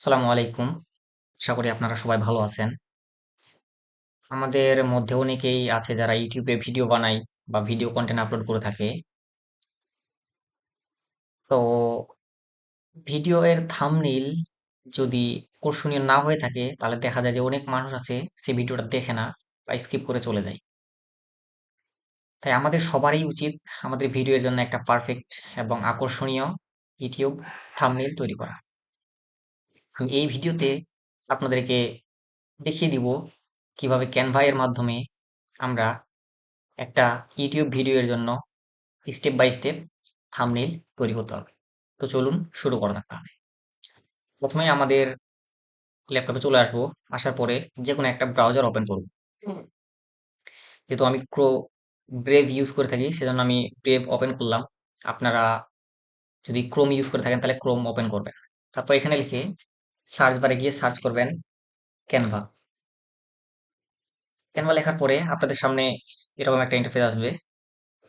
আসসালামু আলাইকুম। আশা করি আপনারা সবাই ভালো আছেন। আমাদের মধ্যে অনেকেই আছে যারা ইউটিউবে ভিডিও বানায় বা ভিডিও কন্টেন্ট আপলোড করে থাকে। তো ভিডিও এর থাম্বনেইল যদি আকর্ষণীয় না হয়ে থাকে, তাহলে দেখা যায় যে অনেক মানুষ আছে সে ভিডিওটা দেখে না বা স্কিপ করে চলে যায়। তাই আমাদের সবারই উচিত আমাদের ভিডিওর জন্য একটা পারফেক্ট এবং আকর্ষণীয় ইউটিউব থাম্বনেইল তৈরি করা। এই ভিডিওতে আপনাদেরকে দেখিয়ে দিব কীভাবে ক্যানভা এর মাধ্যমে আমরা একটা ইউটিউব ভিডিওর জন্য স্টেপ বাই স্টেপ থাম্বনেইল তৈরি করতে হবে। তো চলুন শুরু করা যাক তাহলে। প্রথমে আমাদের ল্যাপটপে চলে আসব। আসার পরে যে কোনো একটা ব্রাউজার ওপেন করব। যেহেতু আমি ক্রো ব্রেভ ইউজ করে থাকি, সেজন্য আমি ব্রেভ ওপেন করলাম। আপনারা যদি ক্রোম ইউজ করে থাকেন, তাহলে ক্রোম ওপেন করবেন। তারপর এখানে লিখে সার্চ বারে গিয়ে সার্চ করবেন ক্যানভা ক্যানভা লেখার পরে আপনাদের সামনে এরকম একটা ইন্টারফেস আসবে।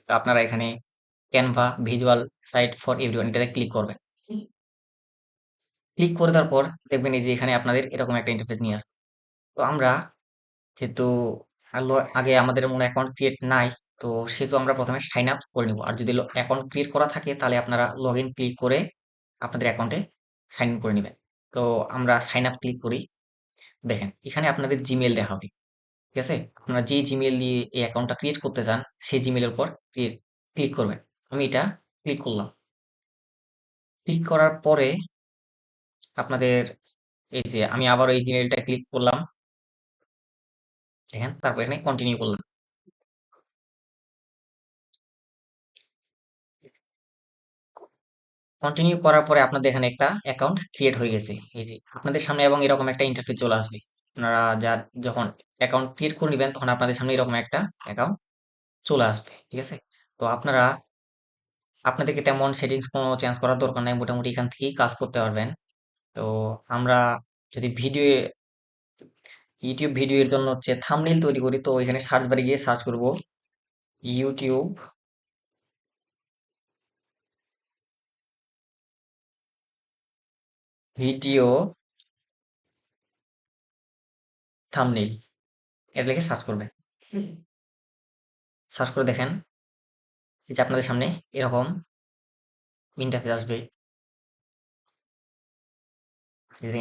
আপনারা এখানে Canva visual site for everyone এটাতে ক্লিক করবেন। ক্লিক করে দেওয়ার পর দেখবেন এই যে এখানে আপনাদের এরকম একটা ইন্টারফেস নিয়ে আসবে। তো আমরা যেহেতু আগে আমাদের মনে অ্যাকাউন্ট ক্রিয়েট নাই, তো সেহেতু আমরা প্রথমে সাইন আপ করে নেব। আর যদি অ্যাকাউন্ট ক্রিয়েট করা থাকে তাহলে আপনারা লগ ইন ক্লিক করে আপনাদের অ্যাকাউন্টে সাইন ইন করে নেবেন। তো আমরা সাইন আপ ক্লিক করি। দেখেন, এখানে আপনাদের জিমেল দেখাবে, ঠিক আছে? আপনারা যে জিমেল দিয়ে এই অ্যাকাউন্টটা ক্রিয়েট করতে চান, সেই জিমেলের উপর ক্লিক করবেন। আমি এটা ক্লিক করলাম। ক্লিক করার পরে আপনাদের এই যে আমি আবার এই জিমেলটা ক্লিক করলাম। দেখেন, তারপর এখানে কন্টিনিউ করলাম। কন্টিনিউ করার পরে আপনাদের এখানে একটা অ্যাকাউন্ট ক্রিয়েট হয়ে গেছে। এই যে আপনাদের সামনে এবং এরকম একটা ইন্টারফেস চলে আসবে। আপনারা যা যখন অ্যাকাউন্ট ক্রিয়েট করে নেবেন, তখন আপনাদের সামনে এরকম একটা অ্যাকাউন্ট চলে আসবে, ঠিক আছে? তো আপনারা, আপনাদেরকে তেমন সেটিংস কোনো চেঞ্জ করার দরকার নাই। মোটামুটি এখান থেকেই কাজ করতে পারবেন। তো আমরা যদি ভিডিও ইউটিউব ভিডিওর জন্য হচ্ছে থাম্বনেইল তৈরি করি, তো এখানে সার্চ বারে গিয়ে সার্চ করব ইউটিউব ভিডিও থাম্বনেইল এটা লিখে সার্চ করবেন সার্চ করে দেখেন এই যে আপনাদের সামনে এরকম ইন্টারফেস আসবে।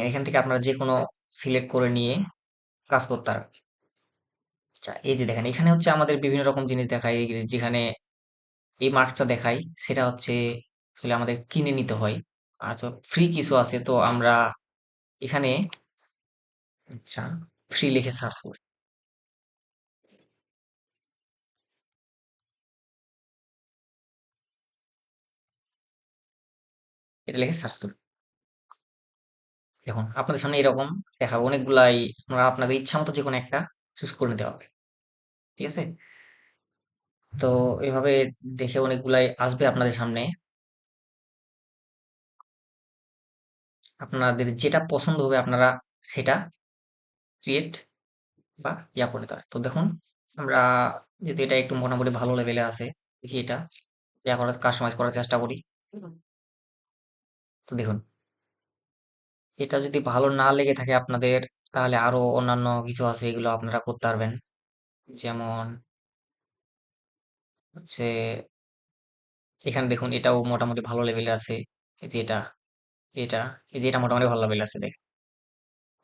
এখান থেকে আপনারা যে কোনো সিলেক্ট করে নিয়ে কাজ করতে পারবেন। আচ্ছা এই যে দেখেন এখানে হচ্ছে আমাদের বিভিন্ন রকম জিনিস দেখায়। যেখানে এই মার্কটা দেখাই সেটা হচ্ছে আসলে আমাদের কিনে নিতে হয়। আচ্ছা ফ্রি কিছু আছে, তো আমরা এখানে আচ্ছা ফ্রি লিখে সার্চ করি। এটা লিখে সার্চ করি। দেখুন, আপনাদের সামনে এরকম দেখাবো, অনেকগুলাই আপনারা আপনাদের ইচ্ছা মতো যে কোনো একটা চুজ করে নিতে হবে, ঠিক আছে? তো এভাবে দেখে অনেকগুলাই আসবে আপনাদের সামনে। আপনাদের যেটা পছন্দ হবে আপনারা সেটা ক্রিয়েট বা ইয়া করে পারেন তো দেখুন, আমরা যদি এটা একটু মোটামুটি ভালো লেভেলে আছে, দেখি এটা। ইয়া করার কাস্টমাইজ করার চেষ্টা করি। তো দেখুন, এটা যদি ভালো না লেগে থাকে আপনাদের, তাহলে আরও অন্যান্য কিছু আছে এগুলো আপনারা করতে পারবেন। যেমন হচ্ছে, এখানে দেখুন এটাও মোটামুটি ভালো লেভেলে আছে, এই যে এটা, এই যে এটা মোটামুটি ভালো লেভেলে আছে দেখ।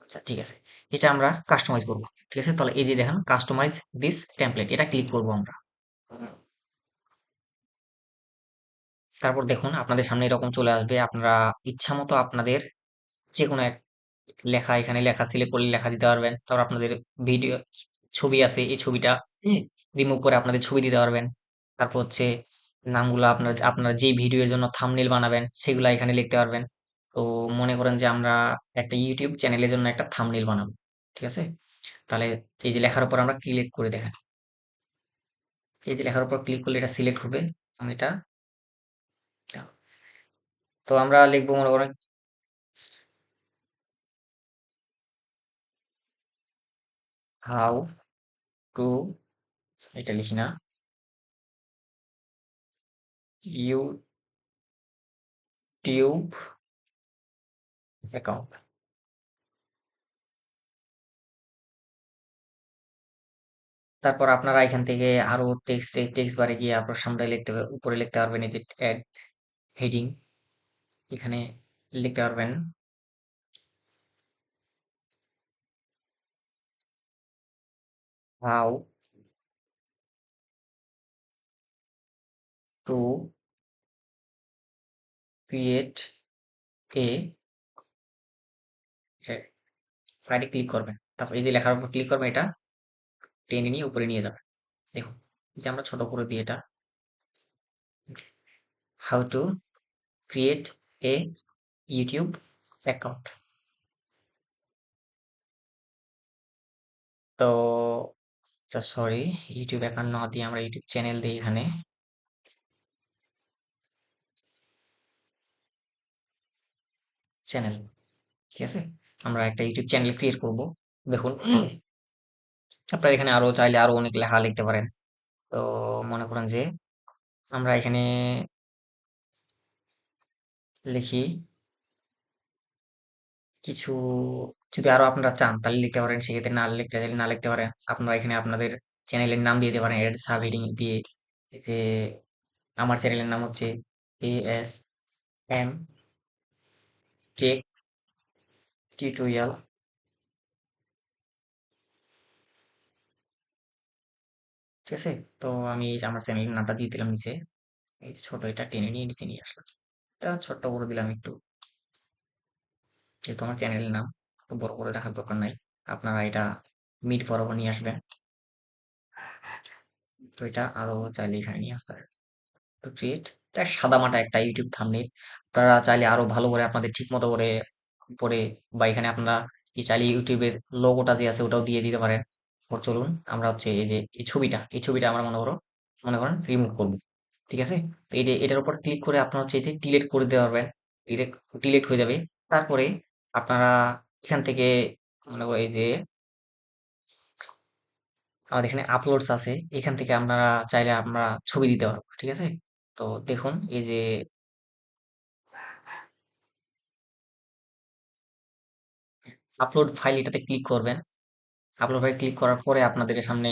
আচ্ছা ঠিক আছে। এটা আমরা কাস্টমাইজ করব, ঠিক আছে? তাহলে এই যে দেখেন কাস্টমাইজ দিস টেমপ্লেট এটা ক্লিক করব আমরা। তারপর দেখুন, আপনাদের সামনে এরকম চলে আসবে। আপনারা ইচ্ছা মতো আপনাদের যে কোনো এক লেখা, এখানে লেখা সিলেক্ট করলে লেখা দিতে পারবেন। তারপর আপনাদের ভিডিও ছবি আছে, এই ছবিটা রিমুভ করে আপনাদের ছবি দিতে পারবেন। তারপর হচ্ছে নামগুলো আপনার, আপনারা যেই ভিডিওর জন্য থামনেল বানাবেন, সেগুলা এখানে লিখতে পারবেন। তো মনে করেন যে আমরা একটা ইউটিউব চ্যানেলের জন্য একটা থাম্বনেল বানাবো, ঠিক আছে? তাহলে এই যে লেখার উপর আমরা ক্লিক করে দেখেন এই যে লেখার উপর ক্লিক করলে এটা সিলেক্ট হবে, আমি এটা তো আমরা লিখব মনে করেন হাউ টু এটা লিখি না ইউটিউব অ্যাকাউন্ট তারপর আপনারা এখান থেকে আরও টেক্সট টেক্সট বারে গিয়ে আপনার সামনে লিখতে উপরে লিখতে পারবেন এই যে অ্যাড হেডিং এখানে লিখতে পারবেন। হাউ টু ক্রিয়েট এ ফ্লাইটে ক্লিক করবেন তারপর এই যে লেখার উপর ক্লিক করবেন এটা, টেনে নিয়ে উপরে নিয়ে যাবেন দেখুন যে আমরা ছোট করে দিই এটা। How to create a YouTube account তো সরি ইউটিউব অ্যাকাউন্ট না দিয়ে আমরা ইউটিউব চ্যানেল দিই এখানে। চ্যানেল ঠিক আছে? আমরা একটা ইউটিউব চ্যানেল ক্রিয়েট করব। দেখুন। আপনারা এখানে আরও চাইলে আরও অনেক লেখা লিখতে পারেন। তো মনে করেন যে আমরা এখানে লিখি কিছু যদি আরও আপনারা চান তাহলে লিখতে পারেন। সেক্ষেত্রে না লিখতে চাইলে না লিখতে পারেন। আপনারা এখানে আপনাদের চ্যানেলের নাম দিয়ে দিতে পারেন। এর সাব হেডিং দিয়ে যে আমার চ্যানেলের নাম হচ্ছে A S M tech tutorial. ঠিক আছে? তো আমি আমার চ্যানেলের নামটা দিয়ে দিলাম নিচে। এই ছোট এটা টেনে নিয়ে নিচে নিয়ে আসলাম। এটা ছোট্ট করে দিলাম একটু। যেহেতু আমার চ্যানেলের নাম বড় করে রাখার দরকার নাই। আপনারা এটা মিড বরাবর নিয়ে আসবেন। তো এটা আরও চাইলে এখানে নিয়ে আসতে পারেন। তো ক্রিয়েট এটা সাদামাটা একটা ইউটিউব থাম্বনেইল আপনারা চাইলে আরও ভালো করে আপনাদের ঠিক মতো করে পরে বা এখানে আপনারা কি চাইলে ইউটিউবের লোগোটা যে আছে ওটাও দিয়ে দিতে পারেন। চলুন, আমরা হচ্ছে এই যে এই ছবিটা এই ছবিটা আমরা মনে করো, মনে করেন রিমুভ করব, ঠিক আছে? এই যে এটার উপর ক্লিক করে আপনারা হচ্ছে এই যে ডিলেট করে দিতে পারবেন ডিলেট ডিলেট হয়ে যাবে। তারপরে আপনারা এখান থেকে মনে করো এই যে আমাদের এখানে আপলোডস আছে, এখান থেকে আপনারা চাইলে আমরা ছবি দিতে পারব, ঠিক আছে? তো দেখুন, এই যে আপলোড ফাইল এটাতে ক্লিক করবেন। আপলোড ফাইল ক্লিক করার পরে আপনাদের সামনে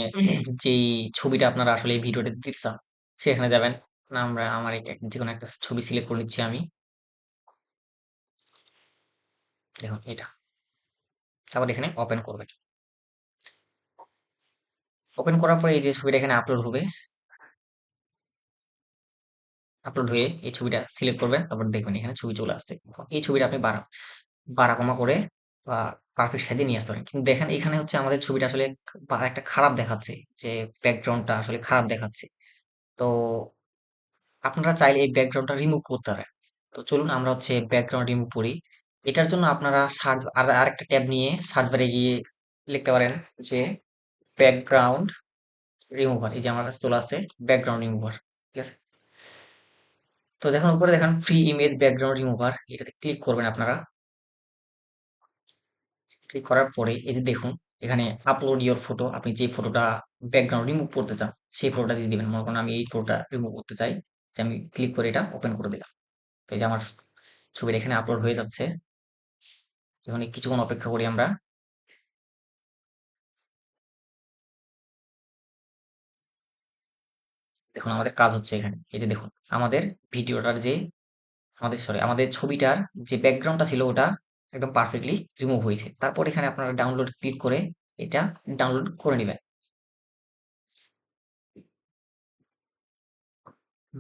যেই ছবিটা আপনারা আসলে এই ভিডিওতে দিতে চান সেখানে যাবেন। আমরা আমার যে কোনো একটা ছবি সিলেক্ট করে নিচ্ছি আমি। দেখুন এটা তারপর এখানে ওপেন করবেন। ওপেন করার পরে এই যে ছবিটা এখানে আপলোড হবে আপলোড হয়ে এই ছবিটা সিলেক্ট করবেন। তারপর দেখবেন এখানে ছবি চলে আসছে। এই ছবিটা আপনি বাড়া বাড়া কমা করে বা পারফেক্ট সাইজে নিয়ে আসতে পারেন। কিন্তু দেখেন, এখানে হচ্ছে আমাদের ছবিটা আসলে একটা খারাপ দেখাচ্ছে, যে ব্যাকগ্রাউন্ডটা আসলে খারাপ দেখাচ্ছে। তো আপনারা চাইলে এই ব্যাকগ্রাউন্ডটা রিমুভ করতে পারেন। তো চলুন আমরা হচ্ছে ব্যাকগ্রাউন্ড রিমুভ করি। এটার জন্য আপনারা সার্চ আর আরেকটা ট্যাব নিয়ে সার্চ বারে গিয়ে লিখতে পারেন যে ব্যাকগ্রাউন্ড রিমুভার এই যে আমার কাছে চলে আসছে ব্যাকগ্রাউন্ড রিমুভার ঠিক আছে? তো দেখুন, উপরে দেখেন ফ্রি ইমেজ ব্যাকগ্রাউন্ড রিমুভার এটাতে ক্লিক করবেন আপনারা। ক্লিক করার পরে এই যে দেখুন, এখানে আপলোড ইওর ফটো আপনি যে ফটোটা ব্যাকগ্রাউন্ড রিমুভ করতে চান, সেই ফটোটা দিয়ে দিবেন। মনে করেন আমি এই ফটোটা রিমুভ করতে চাই, যে আমি ক্লিক করে এটা ওপেন করে দিলাম। তো এই যে আমার ছবিটা এখানে আপলোড হয়ে যাচ্ছে। এখন কিছুক্ষণ অপেক্ষা করি আমরা। দেখুন, আমাদের কাজ হচ্ছে এখানে। এই যে দেখুন, আমাদের ভিডিওটার যে, আমাদের সরি আমাদের ছবিটার যে ব্যাকগ্রাউন্ডটা ছিল ওটা একদম পারফেক্টলি রিমুভ হয়েছে। তারপর এখানে আপনারা ডাউনলোড ক্লিক করে এটা ডাউনলোড করে নেবেন।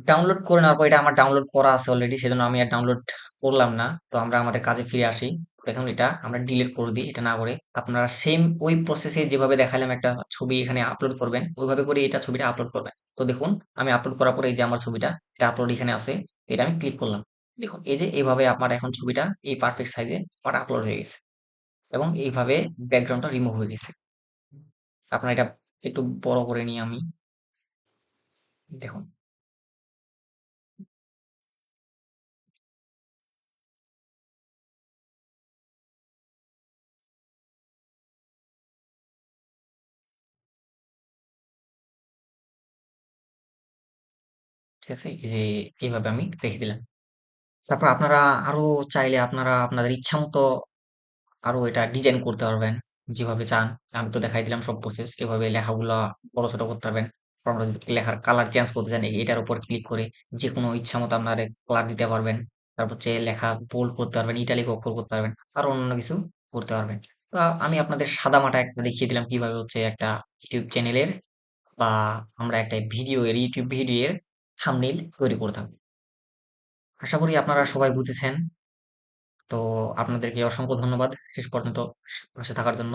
ডাউনলোড করে নেওয়ার পর এটা আমার ডাউনলোড করা আছে অলরেডি সেজন্য আমি আর ডাউনলোড করলাম না। তো আমরা আমাদের কাজে ফিরে আসি। দেখুন এটা আমরা ডিলিট করে দিই, এটা না করে। আপনারা সেম ওই প্রসেসে যেভাবে দেখালাম একটা ছবি এখানে আপলোড করবেন, ওইভাবে করে এটা ছবিটা আপলোড করবেন। তো দেখুন, আমি আপলোড করার পরে এই যে আমার ছবিটা, এটা আপলোড এখানে আছে, এটা আমি ক্লিক করলাম। দেখুন, এই যে এইভাবে আপনার এখন ছবিটা এই পারফেক্ট সাইজে আমার আপলোড হয়ে গেছে এবং এইভাবে ব্যাকগ্রাউন্ডটা রিমুভ হয়ে গেছে। আপনার এটা একটু বড় করে নিই আমি। দেখুন। ঠিক আছে? এই যে এইভাবে আমি রেখে দিলাম। তারপর আপনারা আরও চাইলে আপনারা আপনাদের ইচ্ছা মতো আরও এটা ডিজাইন করতে পারবেন। যেভাবে চান, আমি তো দেখাই দিলাম সব প্রসেস এভাবে লেখাগুলা বড় ছোট করতে পারবেন। আপনারা লেখার কালার চেঞ্জ করতে চান এটার উপর ক্লিক করে যে কোনো ইচ্ছা মতো আপনারা কালার দিতে পারবেন। তারপর হচ্ছে লেখা বোল্ড করতে পারবেন ইটালিক অক্ষর করতে পারবেন, আর অন্য কিছু করতে পারবেন। তো আমি আপনাদের সাদামাটা একটা দেখিয়ে দিলাম কীভাবে হচ্ছে একটা ইউটিউব চ্যানেলের বা আমরা একটা ভিডিও এর ইউটিউব ভিডিও এর থাম্বনেইল তৈরি করে থাকব আশা করি আপনারা সবাই বুঝেছেন। তো আপনাদেরকে অসংখ্য ধন্যবাদ শেষ পর্যন্ত পাশে থাকার জন্য।